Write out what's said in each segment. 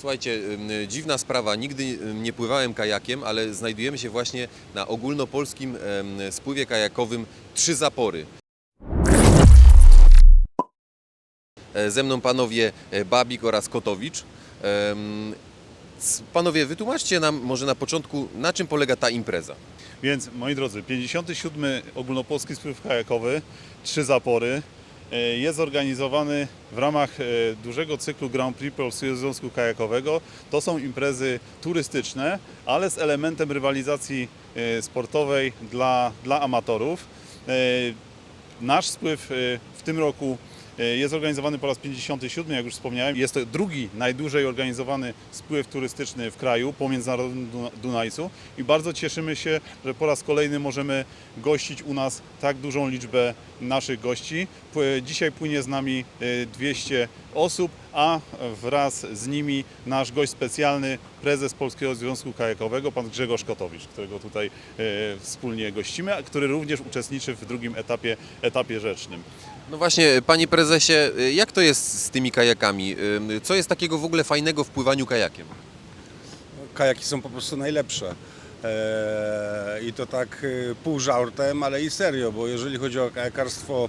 Słuchajcie, dziwna sprawa, nigdy nie pływałem kajakiem, ale znajdujemy się właśnie na ogólnopolskim spływie kajakowym Trzy Zapory. E, Ze mną panowie e, Babik oraz Kotowicz. Panowie, wytłumaczcie nam może na początku, na czym polega ta impreza. Więc moi drodzy, 57. ogólnopolski spływ kajakowy, trzy zapory, jest zorganizowany w ramach e, dużego cyklu Grand Prix Polskiego Związku Kajakowego. To są imprezy turystyczne, ale z elementem rywalizacji e, sportowej dla, dla amatorów. E, Nasz spływ e, w tym roku e, jest organizowany po raz 57, jak już wspomniałem. Jest to drugi najdłużej organizowany spływ turystyczny w kraju po międzynarodowym Duna- Dunajcu i bardzo cieszymy się, że po raz kolejny możemy gościć u nas tak dużą liczbę naszych gości. Dzisiaj płynie z nami e, 200 osób, a wraz z nimi nasz gość specjalny, prezes Polskiego Związku Kajakowego, pan Grzegorz Kotowicz, którego tutaj e, wspólnie gościmy, a który również uczestniczy w drugim etapie, etapie rzecznym. No właśnie, panie prezesie, y, jak to jest z tymi kajakami? Co jest takiego w ogóle fajnego w pływaniu kajakiem? kajaki są po prostu najlepsze. Eee, I to tak e, pół żartem, ale i serio, bo jeżeli chodzi o kajakarstwo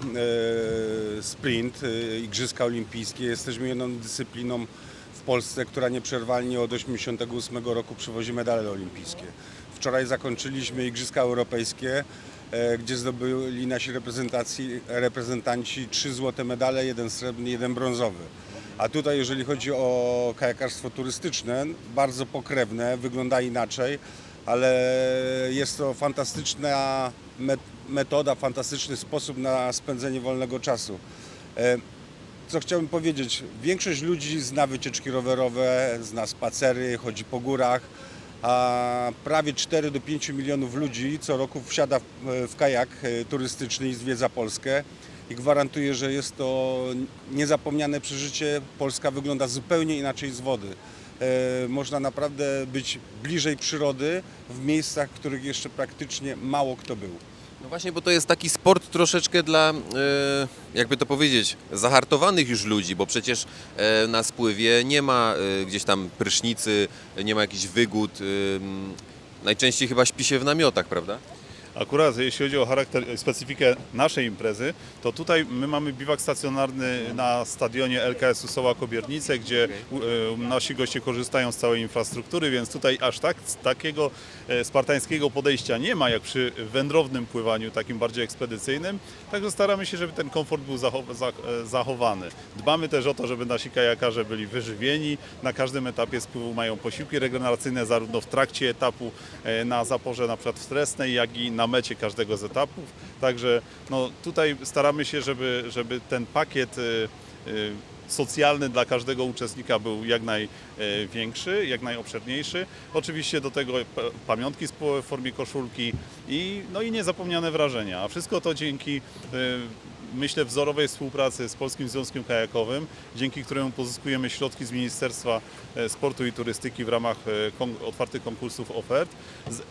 e, sprint, e, Igrzyska Olimpijskie, jesteśmy jedną dyscypliną w Polsce, która nieprzerwalnie od 1988 roku przywozi medale olimpijskie. Wczoraj zakończyliśmy Igrzyska Europejskie, gdzie zdobyli nasi reprezentanci trzy złote medale, jeden srebrny, jeden brązowy. A tutaj, jeżeli chodzi o kajakarstwo turystyczne, bardzo pokrewne, wygląda inaczej, ale jest to fantastyczna met- metoda, fantastyczny sposób na spędzenie wolnego czasu. E, Co chciałbym powiedzieć, większość ludzi zna wycieczki rowerowe, zna spacery, chodzi po górach, a prawie 4 do 5 milionów ludzi co roku wsiada w, w kajak e, turystyczny i zwiedza Polskę i gwarantuję, że jest to niezapomniane przeżycie. Polska wygląda zupełnie inaczej z wody. E, Można naprawdę być bliżej przyrody w miejscach, w których jeszcze praktycznie mało kto był. No właśnie, bo to jest taki sport troszeczkę dla, e, jakby to powiedzieć, zahartowanych już ludzi, bo przecież e, na spływie nie ma gdzieś tam prysznicy, nie ma jakichś wygód. Najczęściej chyba śpi się w namiotach, prawda? Akurat jeśli chodzi o charakter, specyfikę naszej imprezy, to tutaj my mamy biwak stacjonarny na stadionie LKS-u Soła Kobiernice, gdzie e, nasi goście korzystają z całej infrastruktury, więc tutaj aż tak takiego e, spartańskiego podejścia nie ma jak przy wędrownym pływaniu, takim bardziej ekspedycyjnym. Także staramy się, żeby ten komfort był e, zachowany. Dbamy też o to, żeby nasi kajakarze byli wyżywieni. Na każdym etapie spływu mają posiłki regeneracyjne, zarówno w trakcie etapu na zaporze na przykład wstresnej, jak i na mecie każdego z etapów. Także no, tutaj staramy się, żeby, żeby ten pakiet e, e, socjalny dla każdego uczestnika był jak największy, jak najobszerniejszy. Oczywiście do tego pamiątki w formie koszulki i, no i niezapomniane wrażenia. A wszystko to dzięki myślę, wzorowej współpracy z Polskim Związkiem Kajakowym, dzięki któremu pozyskujemy środki z Ministerstwa e, Sportu i Turystyki w ramach e, otwartych konkursów ofert.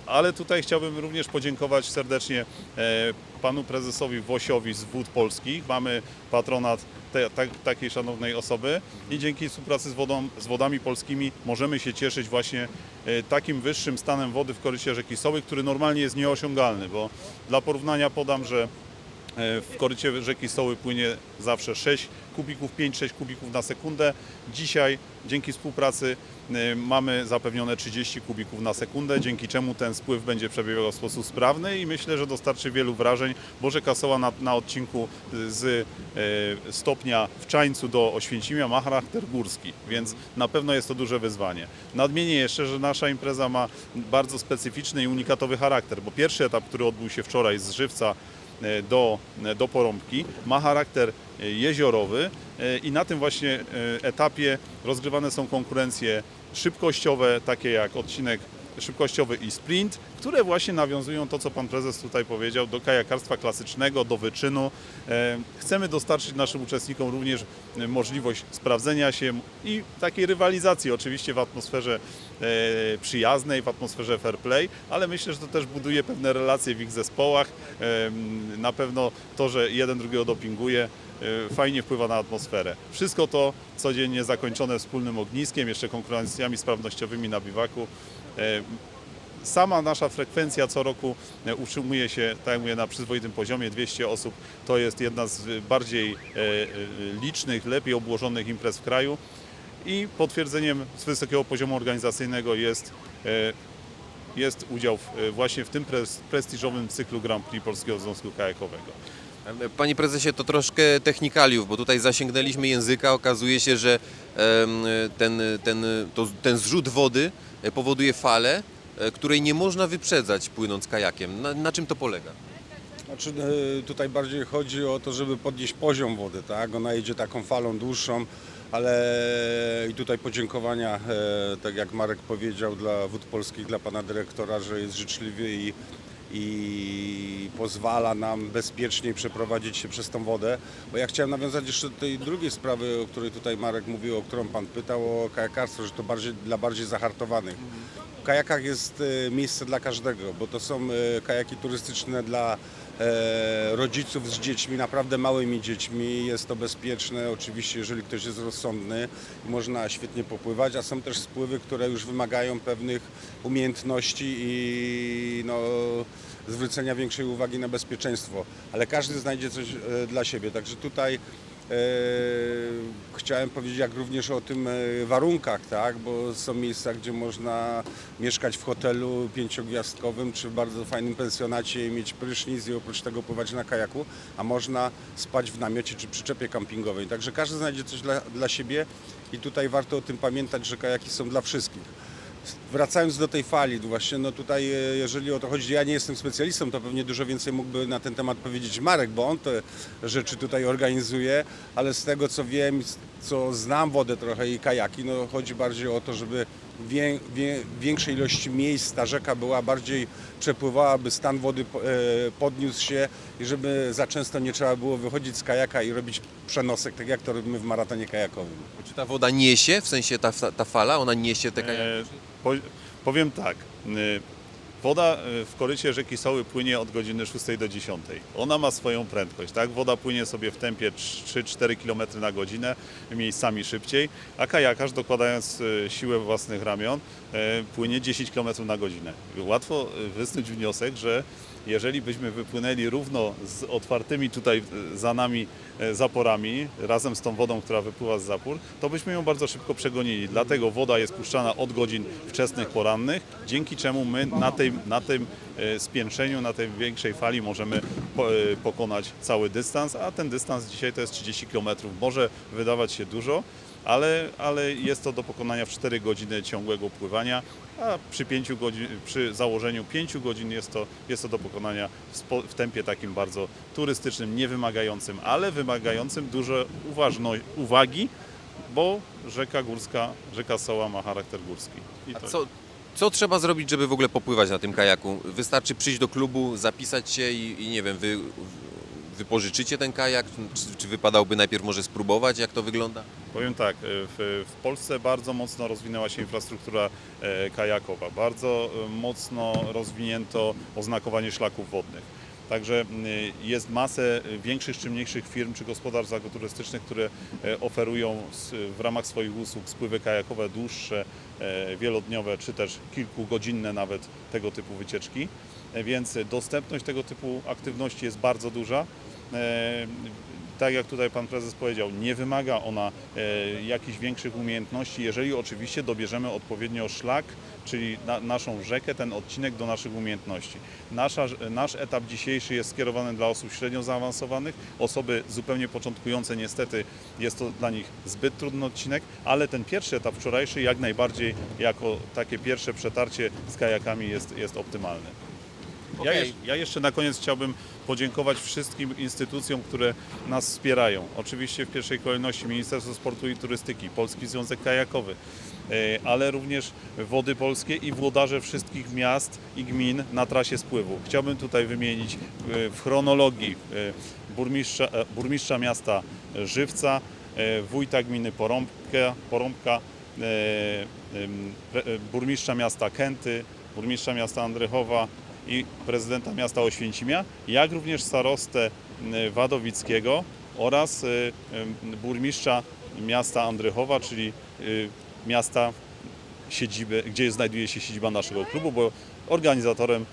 Ale tutaj chciałbym również podziękować serdecznie e, panu prezesowi Wosiowi z Wód Polskich. Mamy patronat te, tak, takiej szanownej osoby i dzięki współpracy z, wodą, z wodami polskimi możemy się cieszyć właśnie takim wyższym stanem wody w korycie rzeki Soły, który normalnie jest nieosiągalny, bo dla porównania podam, że W korycie rzeki Soły płynie zawsze 6 kubików, 5-6 kubików na sekundę. Dzisiaj dzięki współpracy e, mamy zapewnione 30 kubików na sekundę, dzięki czemu ten spływ będzie przebiegał w sposób sprawny i myślę, że dostarczy wielu wrażeń, bo rzeka Soła na, na odcinku z e, stopnia w Czańcu do Oświęcimia ma charakter górski, więc na pewno jest to duże wyzwanie. Nadmienię jeszcze, że nasza impreza ma bardzo specyficzny i unikatowy charakter, bo pierwszy etap, który odbył się wczoraj z Żywca e, do, do Porąbki. Ma charakter e, jeziorowy e, i na tym właśnie e, etapie rozgrywane są konkurencje szybkościowe, takie jak odcinek szybkościowy i sprint, które właśnie nawiązują to, co Pan Prezes tutaj powiedział, do kajakarstwa klasycznego, do wyczynu. E, Chcemy dostarczyć naszym uczestnikom również e, możliwość sprawdzenia się i takiej rywalizacji, oczywiście w atmosferze e, przyjaznej, w atmosferze fair play, ale myślę, że to też buduje pewne relacje w ich zespołach. Na pewno to, że jeden drugiego dopinguje, fajnie wpływa na atmosferę. Wszystko to codziennie zakończone wspólnym ogniskiem, jeszcze konkurencjami sprawnościowymi na biwaku. E, Sama nasza frekwencja co roku e, utrzymuje się, tak jak mówię, na przyzwoitym poziomie 200 osób. To jest jedna z bardziej e, licznych, lepiej obłożonych imprez w kraju. I potwierdzeniem z wysokiego poziomu organizacyjnego jest, jest udział właśnie w tym pres- prestiżowym cyklu Grand Prix Polskiego Związku Kajakowego. Panie prezesie, to troszkę technikaliów, bo tutaj zasięgnęliśmy języka. Okazuje się, że ten, ten, to, ten zrzut wody e, powoduje falę, e, której nie można wyprzedzać płynąc kajakiem. Na, na czym to polega? Znaczy, e, tutaj bardziej chodzi o to, żeby podnieść poziom wody, tak? Ona idzie taką falą dłuższą, ale i tutaj podziękowania, tak jak Marek powiedział, dla Wód Polskich, dla pana dyrektora, że jest życzliwy i, i pozwala nam bezpieczniej przeprowadzić się przez tą wodę. Bo ja chciałem nawiązać jeszcze do tej drugiej sprawy, o której tutaj Marek mówił, o którą pan pytał, o kajakarstwo, że to bardziej, dla bardziej zahartowanych. W kajakach jest e, miejsce dla każdego, bo to są e, kajaki turystyczne dla rodziców z dziećmi, naprawdę małymi dziećmi. Jest to bezpieczne, oczywiście, jeżeli ktoś jest rozsądny, można świetnie popływać, a są też spływy, które już wymagają pewnych umiejętności i no, zwrócenia większej uwagi na bezpieczeństwo. Ale każdy znajdzie coś e, dla siebie, także tutaj E, Chciałem powiedzieć jak również o tym e, warunkach, tak? bo są miejsca, gdzie można mieszkać w hotelu pięciogwiazdkowym czy w bardzo fajnym pensjonacie i mieć prysznic i oprócz tego pływać na kajaku, a można spać w namiocie czy przyczepie kampingowej. Także każdy znajdzie coś dla, dla siebie i tutaj warto o tym pamiętać, że kajaki są dla wszystkich. Wracając do tej fali, właśnie, no tutaj e, jeżeli o to chodzi, ja nie jestem specjalistą, to pewnie dużo więcej mógłby na ten temat powiedzieć Marek, bo on te rzeczy tutaj organizuje, ale z tego co wiem, co znam wodę trochę i kajaki, no chodzi bardziej o to, żeby wię, wie, większej ilości miejsc ta rzeka była bardziej przepływała, by stan wody e, podniósł się i żeby za często nie trzeba było wychodzić z kajaka i robić przenosek, tak jak to robimy w maratonie kajakowym. Czy ta woda niesie, w sensie ta, ta fala, ona niesie te kajaki? E, po, powiem tak. Woda e, w korycie rzeki Soły płynie od godziny 6 do 10. Ona ma swoją prędkość, tak? Woda płynie sobie w tempie 3-4 km na godzinę, miejscami szybciej, a kajakarz dokładając e, siłę własnych ramion e, płynie 10 km na godzinę. Łatwo wysnuć wniosek, że jeżeli byśmy wypłynęli równo z otwartymi tutaj e, za nami e, zaporami, razem z tą wodą, która wypływa z zapór, to byśmy ją bardzo szybko przegonili. Dlatego woda jest puszczana od godzin wczesnych porannych, dzięki czemu my na, tej, na tym e, spiętrzeniu, na tej większej fali możemy po, pokonać cały dystans, a ten dystans dzisiaj to jest 30 km. Może wydawać się dużo, ale, ale jest to do pokonania w 4 godziny ciągłego pływania, a przy, 5 godzin, przy założeniu 5 godzin jest to, jest to do pokonania w, w tempie takim bardzo turystycznym, niewymagającym, ale wymagającym dużo uważno, uwagi, bo rzeka górska, rzeka Soła ma charakter górski. I A to- co, co trzeba zrobić, żeby w ogóle popływać na tym kajaku? Wystarczy przyjść do klubu, zapisać się i, i nie wiem, wy, wypożyczycie ten kajak? Czy, czy wypadałoby najpierw może spróbować, jak to wygląda? Powiem tak, e, w, w Polsce bardzo mocno rozwinęła się infrastruktura e, kajakowa, bardzo e, mocno rozwinięto oznakowanie szlaków wodnych. Także jest masę większych czy mniejszych firm czy gospodarstw agroturystycznych, które oferują w ramach swoich usług spływy kajakowe dłuższe, wielodniowe czy też kilkugodzinne nawet tego typu wycieczki. E, Więc dostępność tego typu aktywności jest bardzo duża. E, tak jak tutaj pan prezes powiedział, nie wymaga ona e, jakichś większych umiejętności, jeżeli oczywiście dobierzemy odpowiednio szlak, czyli na, naszą rzekę, ten odcinek do naszych umiejętności. Nasza, nasz etap dzisiejszy jest skierowany dla osób średnio zaawansowanych, osoby zupełnie początkujące niestety jest to dla nich zbyt trudny odcinek, ale ten pierwszy etap wczorajszy jak najbardziej jako takie pierwsze przetarcie z kajakami jest, jest optymalny. Ja, jeż, ja jeszcze na koniec chciałbym podziękować wszystkim instytucjom, które nas wspierają. Oczywiście w pierwszej kolejności Ministerstwo Sportu i Turystyki, Polski Związek Kajakowy, e, ale również Wody Polskie i włodarze wszystkich miast i gmin na trasie spływu. Chciałbym tutaj wymienić e, w chronologii e, burmistrza, e, burmistrza miasta Żywca, e, wójta gminy Porąbka, Porąbka e, em, pre- e, burmistrza miasta Kęty, burmistrza miasta Andrychowa i prezydenta miasta Oświęcimia, jak również starostę Wadowickiego oraz y, burmistrza miasta Andrychowa, czyli y, miasta siedziby, gdzie znajduje się siedziba naszego klubu, bo organizatorem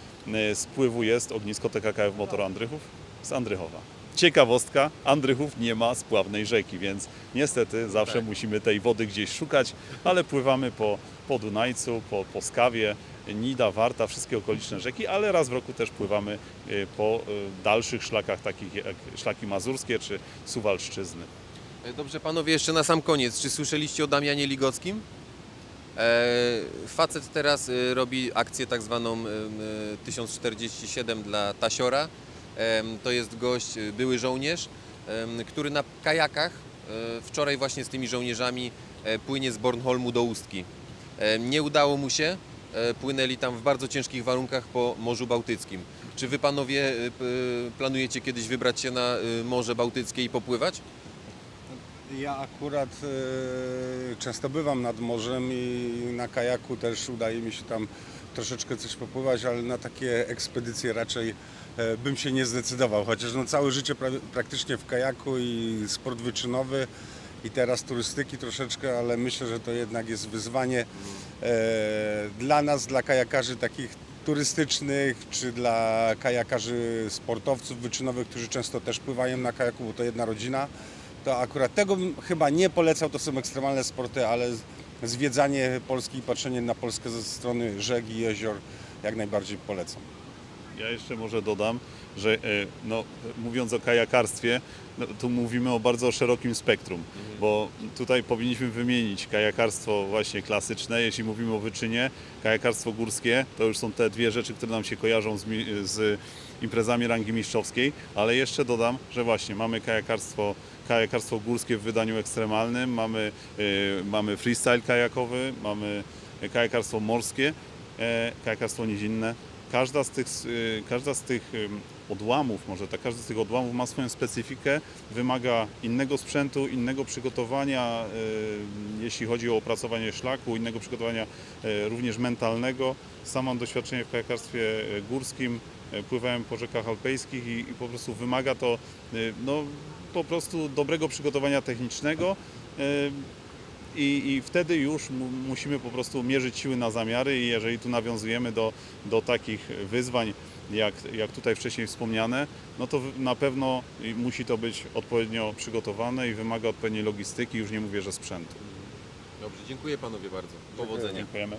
spływu jest ognisko TKKF Motor Andrychów z Andrychowa. Ciekawostka, Andrychów nie ma spławnej rzeki, więc niestety zawsze Tak. musimy tej wody gdzieś szukać, ale pływamy po, po Dunajcu, po, po Skawie, Nida, Warta, wszystkie okoliczne rzeki, ale raz w roku też pływamy y, po y, dalszych szlakach, takich jak szlaki mazurskie czy Suwalszczyzny. E, Dobrze, panowie, jeszcze na sam koniec. Czy słyszeliście o Damianie Ligockim? E, facet teraz e, robi akcję tak zwaną e, e, 1047 dla Tasiora. To jest gość, były żołnierz, który na kajakach e, wczoraj właśnie z tymi żołnierzami płynie z Bornholmu do Ustki. Nie udało mu się, płynęli tam w bardzo ciężkich warunkach po Morzu Bałtyckim. Czy wy panowie e, planujecie kiedyś wybrać się na e, Morze Bałtyckie i popływać? Ja akurat e, często bywam nad morzem i na kajaku też udaje mi się tam troszeczkę coś popływać, ale na takie ekspedycje raczej e, bym się nie zdecydował, chociaż no całe życie pra- praktycznie w kajaku i sport wyczynowy i teraz turystyki troszeczkę, ale myślę, że to jednak jest wyzwanie e, dla nas, dla kajakarzy takich turystycznych, czy dla kajakarzy sportowców wyczynowych, którzy często też pływają na kajaku, bo to jedna rodzina to akurat tego bym chyba nie polecał, to są ekstremalne sporty, ale zwiedzanie Polski i patrzenie na Polskę ze strony rzek i jezior jak najbardziej polecam. Ja jeszcze może dodam, że e, no, mówiąc o kajakarstwie, no, tu mówimy o bardzo szerokim spektrum, bo tutaj powinniśmy wymienić kajakarstwo właśnie klasyczne, jeśli mówimy o wyczynie, kajakarstwo górskie, to już są te dwie rzeczy, które nam się kojarzą z, z imprezami rangi mistrzowskiej, ale jeszcze dodam, że właśnie mamy kajakarstwo, kajakarstwo górskie w wydaniu ekstremalnym, mamy, e, mamy freestyle kajakowy, mamy kajakarstwo morskie, e, kajakarstwo nizinne, każda z tych, y, każda z tych odłamów, może tak, każdy z tych odłamów ma swoją specyfikę, wymaga innego sprzętu, innego przygotowania, y, jeśli chodzi o opracowanie szlaku, innego przygotowania y, również mentalnego. Sam mam doświadczenie w kajakarstwie górskim, pływałem po rzekach alpejskich i, i po prostu wymaga to no, po prostu dobrego przygotowania technicznego. I, I wtedy już mu, musimy po prostu mierzyć siły na zamiary i jeżeli tu nawiązujemy do, do takich wyzwań, jak, jak tutaj wcześniej wspomniane, no to na pewno musi to być odpowiednio przygotowane i wymaga odpowiedniej logistyki, już nie mówię, że sprzętu. Dobrze, dziękuję panowie bardzo. Powodzenia. Dziękujemy.